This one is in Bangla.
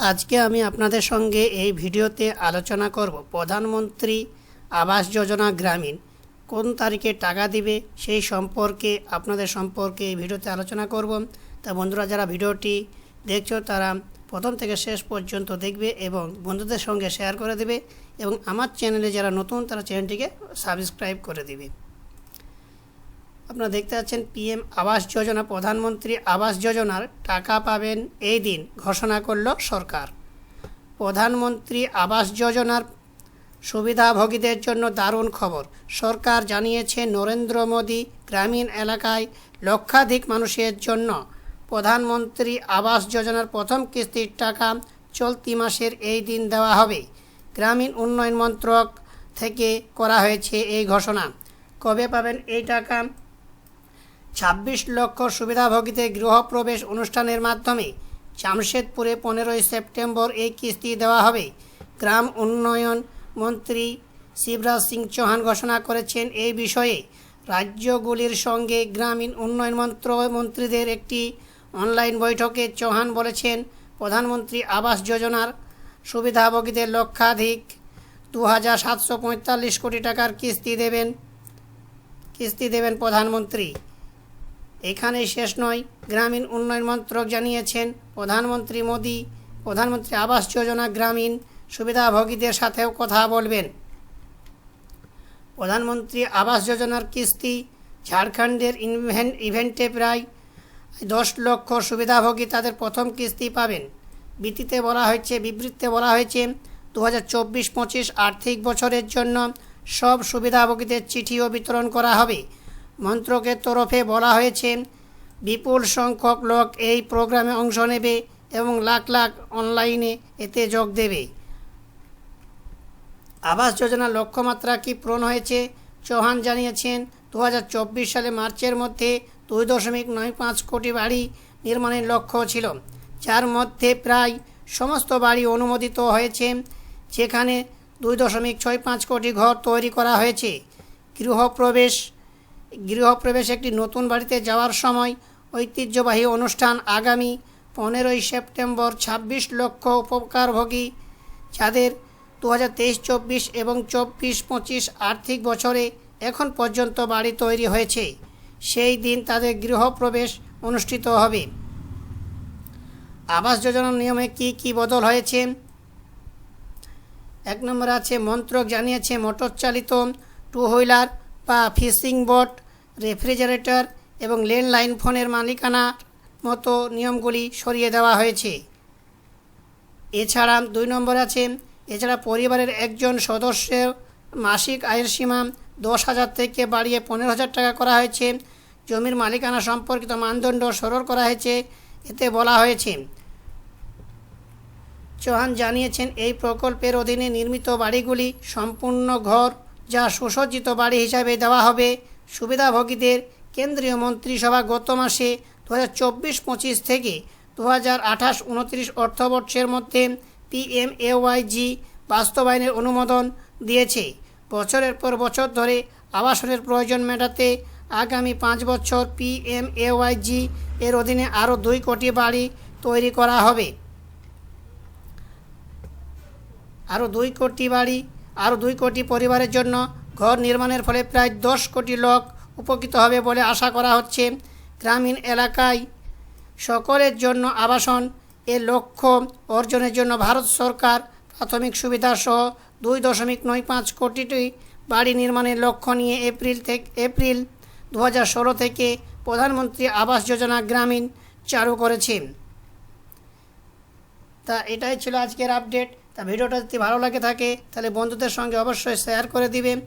আজকে আমি আপনাদের সঙ্গে এই ভিডিওতে আলোচনা করব, প্রধানমন্ত্রী আবাস যোজনা গ্রামীণ কোন তারিখে টাকা দিবে সেই সম্পর্কে আপনাদের সম্পর্কে এই ভিডিওতে আলোচনা করব। তা বন্ধুরা, যারা ভিডিওটি দেখছ তারা প্রথম থেকে শেষ পর্যন্ত দেখবে এবং বন্ধুদের সঙ্গে শেয়ার করে দেবে এবং আমার চ্যানেলে যারা নতুন তারা চ্যানেলটিকে সাবস্ক্রাইব করে দিবে। আপনারা দেখতে পাচ্ছেন পিএম আবাস যোজনা, প্রধানমন্ত্রী আবাস যোজনার টাকা পাবেন এই দিন, ঘোষণা করল সরকার। প্রধানমন্ত্রী আবাস যোজনার সুবিধাভোগীদের জন্য দারুণ খবর। সরকার জানিয়েছে, নরেন্দ্র মোদী গ্রামীণ এলাকায় লক্ষাধিক মানুষের জন্য প্রধানমন্ত্রী আবাস যোজনার প্রথম কিস্তির টাকা চলতি মাসের এই দিন দেওয়া হবে। গ্রামীণ উন্নয়ন মন্ত্রক থেকে করা হয়েছে এই ঘোষণা। কবে পাবেন এই টাকা? ছাব্বিশ লক্ষ সুবিধাভোগীদের গৃহপ্রবেশ অনুষ্ঠানের মাধ্যমে জামশেদপুরে পনেরোই সেপ্টেম্বর এই কিস্তি দেওয়া হবে। গ্রাম উন্নয়ন মন্ত্রী শিবরাজ সিং চৌহান ঘোষণা করেছেন এই বিষয়ে। রাজ্যগুলির সঙ্গে গ্রামীণ উন্নয়ন মন্ত্র মন্ত্রীদের একটি অনলাইন বৈঠকে চৌহান বলেছেন, প্রধানমন্ত্রী আবাস যোজনার সুবিধাভোগীদের লক্ষাধিক দু হাজার সাতশো পঁয়তাল্লিশ কোটি টাকার কিস্তি দেবেন কিস্তি দেবেন প্রধানমন্ত্রী। এখানেই শেষ নয়। গ্রামীণ উন্নয়ন মন্ত্রক জানিয়েছেন প্রধানমন্ত্রী মোদী। প্রধানমন্ত্রী আবাস যোজনা গ্রামীণ সুবিধাভোগীদের সাথেও কথা বলবেন। প্রধানমন্ত্রী আবাস যোজনার কিস্তি ঝাড়খণ্ডের ইভেন্ট ইভেন্টে প্রায় দশ লক্ষ সুবিধাভোগী তাদের প্রথম কিস্তি পাবেন। বিতিতে বলা হয়েছে, বিবৃতিতে বলা হয়েছে দু হাজার চব্বিশ পঁচিশ আর্থিক বছরের জন্য সব সুবিধাভোগীদের চিঠিও বিতরণ করা হবে। মন্ত্রকের তরফে বলা হয়েছে, বিপুল সংখ্যক লোক এই প্রোগ্রামে অংশ নেবে এবং লাখ লাখ অনলাইনে এতে যোগ দেবে। আবাস যোজনার লক্ষ্যমাত্রা কি পূরণ হয়েছে? চৌহান জানিয়েছেন দু হাজার চব্বিশ সালে মার্চের মধ্যে দুই দশমিক নয় পাঁচ কোটি বাড়ি নির্মাণের লক্ষ্য ছিল। যার মধ্যে প্রায় সমস্ত বাড়ি অনুমোদিত হয়েছে, যেখানে দুই দশমিক ছয় পাঁচ কোটি ঘর তৈরি করা হয়েছে। গৃহপ্রবেশ গৃহপ্রবেশ একটি নতুন বাড়িতে যাওয়ার সময় ঐতিহ্যবাহী অনুষ্ঠান আগামী পনেরোই সেপ্টেম্বর ছাব্বিশ লক্ষ উপকারভোগী। যাদের দু হাজার তেইশ, চব্বিশ এবং চব্বিশ, পঁচিশ আর্থিক বছরে এখন পর্যন্ত বাড়ি তৈরি হয়েছে, সেই দিন তাদের গৃহপ্রবেশ অনুষ্ঠিত হবে। আবাস যোজনার নিয়মে কি কি বদল হয়েছে? এক নম্বর আছে, মন্ত্রক জানিয়েছে মোটর চালিত টু হুইলার বা ফিশিং বোট, রেফ্রিজারেটর এবং ল্যান্ডলাইন ফোনের মালিকানার মতো নিয়মগুলি সরিয়ে দেওয়া হয়েছে। এছাড়া দুই নম্বর আছে, এছাড়া পরিবারের একজন সদস্যের মাসিক আয়ের সীমা দশ হাজার থেকে বাড়িয়ে পনেরো হাজার টাকা করা হয়েছে। জমির মালিকানা সম্পর্কিত মানদণ্ড সরল করা হয়েছে, এতে বলা হয়েছে। চৌহান জানিয়েছেন, এই প্রকল্পের অধীনে নির্মিত বাড়িগুলি সম্পূর্ণ ঘর যা সুসজ্জিত বাড়ি হিসাবে দেওয়া হবে। সুবিধাভোগীদের কেন্দ্রীয় মন্ত্রিসভা গত মাসে দু হাজার চব্বিশ পঁচিশ থেকে দু হাজার আঠাশ উনত্রিশ অর্থবর্ষের মধ্যে পিএমএওয়াইজি বাস্তবায়নের অনুমোদন দিয়েছে। বছরের পর বছর ধরে আবাসনের প্রয়োজন মেটাতে আগামী পাঁচ বছর পিএমএওয়াইজি এর অধীনে আরও দুই কোটি বাড়ি তৈরি করা হবে। আরও দুই কোটি বাড়ি আরও দুই কোটি পরিবারের জন্য ঘর নির্মাণের ফলে প্রায় দশ কোটি লোক উপকৃত হবে বলে আশা করা হচ্ছে। গ্রামীণ এলাকায় সকলের জন্য আবাসন এর লক্ষ্য অর্জনের জন্য ভারত সরকার প্রাথমিক সুবিধা সহ দুই দশমিক নয় পাঁচ কোটিটি বাড়ি নির্মাণের লক্ষ্য নিয়ে এপ্রিল থেকে, এপ্রিল দু হাজার ষোলো থেকে প্রধানমন্ত্রী আবাস যোজনা গ্রামীণ চালু করেছে তা এটাই ছিল আজকের আপডেট তা ভিডিওটা যদি ভালো লাগে থাকে, তাহলে বন্ধুদের সঙ্গে অবশ্যই শেয়ার করে দিবেন।